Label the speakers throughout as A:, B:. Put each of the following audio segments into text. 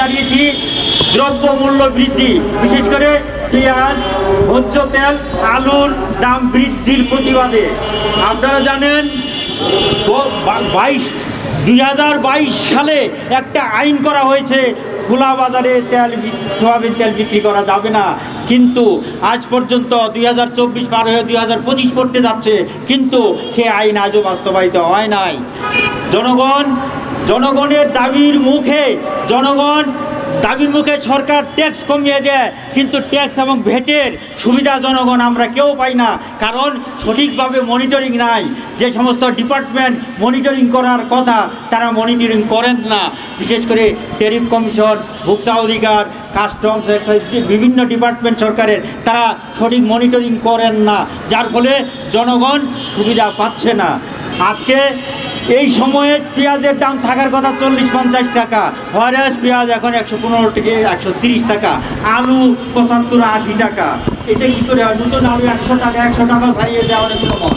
A: দাঁড়িয়েছি, দ্রব্য মূল্য বৃদ্ধি, বিশেষ করে পেঁয়াজ, ভোজ্য তেল, আলুর দাম বৃদ্ধির প্রতিবাদে। আপনারা জানেন বাইশ, দুই সালে একটা আইন করা হয়েছে, খোলা বাজারে তেল সোয়াবিন তেল বিক্রি করা যাবে না। কিন্তু আজ পর্যন্ত দুই হাজার চব্বিশ পার হয়ে দুই হাজার পঁচিশ পড়তে যাচ্ছে, কিন্তু সে আইন আজও বাস্তবায়িত হয় নাই। জনগণ জনগণের দাবির মুখে, জনগণ দাবির মুখে সরকার ট্যাক্স কমিয়ে দেয়, কিন্তু ট্যাক্স এবং ভেটের সুবিধা জনগণ আমরা কেউ পাই না। কারণ সঠিকভাবে মনিটরিং নাই। যে সমস্ত ডিপার্টমেন্ট মনিটরিং করার কথা, তারা মনিটরিং করেন না। বিশেষ করে টেরিফ কমিশন ভোক্তা অধিকার কাস্টমস এক্সাইজ বিভিন্ন ডিপার্টমেন্ট সরকারের, তারা সঠিক মনিটরিং করেন না। যার ফলে জনগণ সুবিধা পাচ্ছে না। আজকে এই সময়ে পেঁয়াজের দাম থাকার কথা চল্লিশ পঞ্চাশ টাকা হরেস পেঁয়াজ এখন একশো পনেরো থেকে একশো তিরিশ টাকা, আলু পঁচাত্তর আশি টাকা। এটা কি করে হয়? নতুন আলু একশো টাকা একশো টাকা ছাড়িয়ে দেওয়া অনেক রকম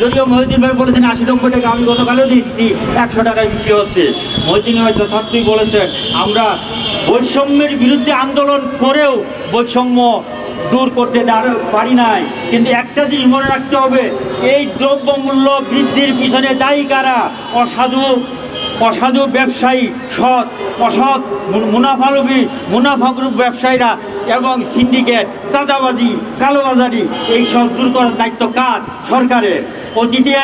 A: যদিও মহিদিন ভাই বলেছেন আশি নব্বই টাকা, আমি গতকালও দিচ্ছি একশো টাকায় বিক্রি হচ্ছে। মহিদিন ভাই যথার্থই বলেছেন, আমরা বৈষম্যের বিরুদ্ধে আন্দোলন করেও বৈষম্য দূর করতে পারি নাই। কিন্তু একটা জিনিস মনে রাখতে হবে, এই দ্রব্যমূল্য বৃদ্ধির পিছনে দায়ী কারা? অসাধু অসাধু ব্যবসায়ী, সৎ, অসৎ মুনাফালোভী মুনাফাগ্রুপ ব্যবসায়ীরা এবং সিন্ডিকেট, চাঁদাবাজি, কালোবাজারি এই সব দূর করার দায়িত্ব কার? সরকারের। অতীতে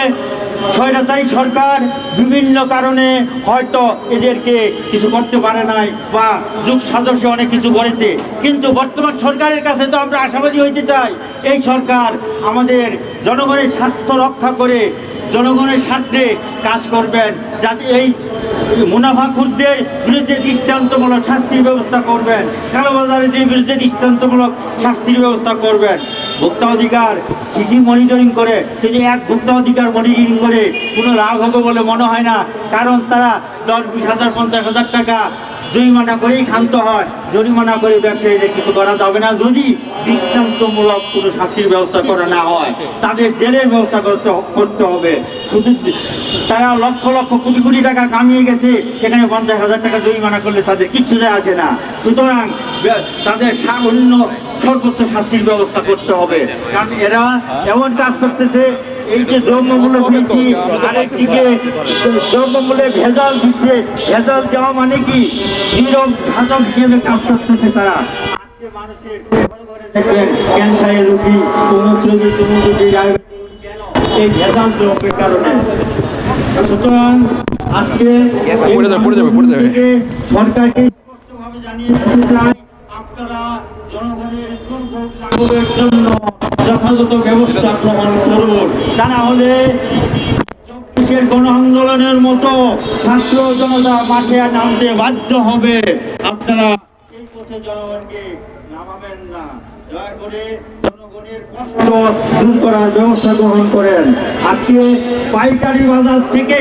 A: স্বৈরাচারী সরকার বিভিন্ন কারণে হয়তো এদেরকে কিছু করতে পারে নাই বা যুগ সাদস্য অনেক কিছু করেছে। কিন্তু বর্তমান সরকারের কাছে তো আমরা আশাবাদী হইতে চাই। এই সরকার আমাদের জনগণের স্বার্থ রক্ষা করে জনগণের স্বার্থে কাজ করবেন, যাতে এই মুনাফাখুরদের বিরুদ্ধে দৃষ্টান্তমূলক শাস্তির ব্যবস্থা করবেন কালোবাজারিদের বিরুদ্ধে দৃষ্টান্তমূলক শাস্তির ব্যবস্থা করবেন। ভোক্তা অধিকার ঠিকই মনিটরিং করে। কিন্তু এক ভোক্তা অধিকার মনিটরিং করে, কোনো লাভ হবে বলে মনে হয় না। কারণ তারা দশ, বিশ হাজার, পঞ্চাশ হাজার টাকা জরিমানা করেই ক্ষান্ত হয়। জরিমানা করে ব্যবসায়ীদের কিছু করা যাবে না। যদি দৃষ্টান্তমূলক কোনো শাস্তির ব্যবস্থা করা না হয়, তাদের জেলের ব্যবস্থা করতে করতে হবে। শুধু তারা লক্ষ লক্ষ কোটি কোটি টাকা কামিয়ে গেছে, সেখানে পঞ্চাশ হাজার টাকা জরিমানা করলে তাদের কিচ্ছু যায় আসে না। সুতরাং তাদের অন্য সর্বোচ্চ শাস্তির ব্যবস্থা করতে হবে। কারণ এরা এমন কাজ করতেছে এই যে দ্রব্যমূল্য বৃদ্ধি আরেকদিকে দ্রব্যমূল্যে ভেজাল দিচ্ছে ভেজাল দেওয়া মানে কি? নীরব ঘাতক হিসেবে কাজ করতেছে তারা। ক্যান্সারের রোগী তমুক? এই ভেজাল দ্রব্যের কারণে। সুতরাং আজকে সরকারকে স্পষ্টভাবে জানিয়ে আপনারা জনগণের দুর্ভোগের জন্য যথাযথ ব্যবস্থা গ্রহণ করুন। তা না হলে চব্বিশের গণ আন্দোলনের মতো ছাত্র জনতা মাঠে নামতে বাধ্য হবে। আপনারা এই পথে জনগণকে কষ্ট দূর করার ব্যবস্থা গ্রহণ করেন। আজকে পাইকারি বাজার থেকে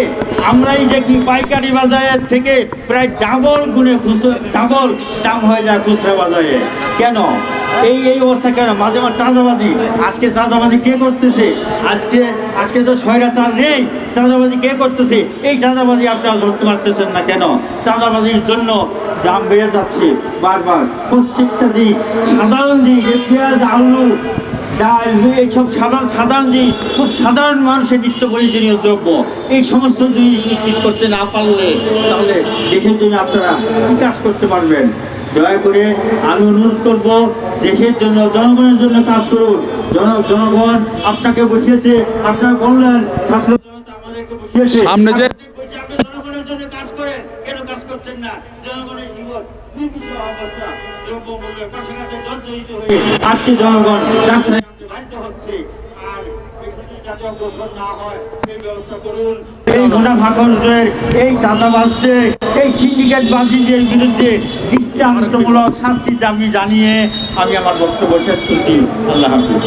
A: আমরাই দেখি পাইকারি বাজারের থেকে প্রায় ডাবল গুণে খুচরো ডাবল দাম হয়ে যায় খুচরা বাজারে। কেন? এই এই অবস্থা কেন? মাঝে মাঝে চাঁদাবাজি। আজকে চাঁদাবাজি কে করতেছে? আজকে আজকে তো স্বৈরাচার নেই। চাঁদাবাজি কে করতেছে? এই চাঁদাবাজি আপনারা ধরতে পারতেছেন না কেন? চাঁদাবাজির জন্য দাম বেড়ে যাচ্ছে বারবার। প্রত্যেকটা দিক সাধারণ দিক পেঁয়াজ আলু ডাল এইসব সাধারণ সাধারণ জিনিস খুব সাধারণ মানুষের নিত্য প্রয়োজনীয় দ্রব্য, এই সমস্ত জিনিস নিশ্চিত করতে না পারলে তাহলে দেশের জন্য আপনারা কী কাজ করতে পারবেন? দয়া করে আমি অনুরোধ করব দেশের জন্য জনগণের জন্য কাজ করুন। জন জনগণ আপনাকে বসিয়েছে আপনারা বললেন ছাত্র
B: সামনে যে-
A: জনগণের জন্য কাজ করেন কেন কাজ করছেন না? জনগণের জীবন আজকে জনগণ রাস্তায় বাধ্য হচ্ছে। আর ঘটা না হয় সেই ব্যবস্থা করুন। এই মুনাফাখরদের এই চাঁদাবাজদের, এই বিরুদ্ধে দৃষ্টান্তমূলক শাস্তির দাবি জানিয়ে আমি আমার বক্তব্য শেষ করছি। আল্লাহ হাফিজ।